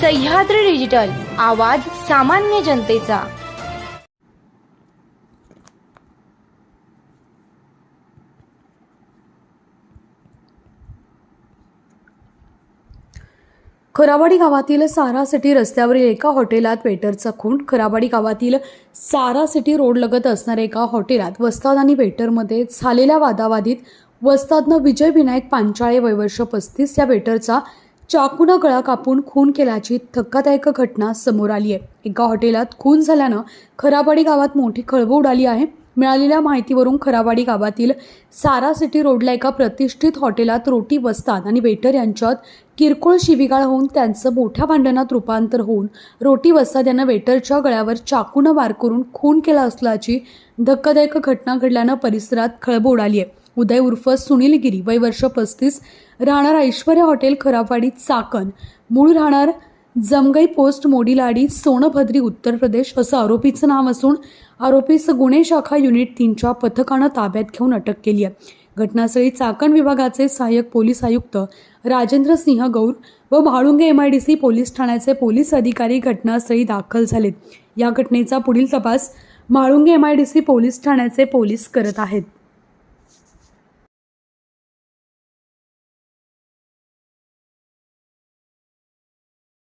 Sahyadri digital आवाज सामान्य जनतेचा. खराबाडी गावातील सारा सिटी रस्त्यावरील एका हॉटेलात वेटरचा खून. खराबाडी गावातील सारा सिटी रोड लगत असणाऱ्या एका हॉटेलात वस्ताद आणि वेटरमध्ये झालेल्या वादावादीत वस्तादनं विजय विनायक पांचाळे वयवर्ष पस्तीस या वेटरचा चाकूनं गळा कापून खून केल्याची धक्कादायक घटना समोर आली आहे. एका हॉटेलात खून झाल्यानं खराबाडी गावात मोठी खळबळ उडाली आहे. मिळालेल्या माहितीवरून खराबाडी गावातील सारा सिटी रोडला एका प्रतिष्ठित हॉटेलात रोटी बसतात आणि वेटर यांच्यात किरकोळ शिवीगाळ होऊन त्यांचं मोठ्या भांडणात रूपांतर होऊन रोटी वस्ताद यांना वेटरच्या गळ्यावर चाकूनं वार करून खून केला असल्याची धक्कादायक घटना घडल्यानं परिसरात खळबळ उडाली आहे. उदय उर्फ सुनील गिरी वय वर्ष पस्तीस राहणार ऐश्वर्या हॉटेल खराबवाडी चाकण. मूळ राहणार जमगई पोस्ट मोडीलाडी सोनभद्री उत्तर प्रदेश असं आरोपीचं नाव असून आरोपीस गुन्हे शाखा युनिट तीनच्या पथकानं ताब्यात घेऊन अटक केली आहे. घटनास्थळी चाकण विभागाचे सहाय्यक पोलीस आयुक्त राजेंद्र सिंह गौर व Mhalunge M I D C police ठाण्याचे पोलीस अधिकारी घटनास्थळी दाखल झालेत. या घटनेचा पुढील तपास Mhalunge M I D C police ठाण्याचे पोलीस करत आहेत.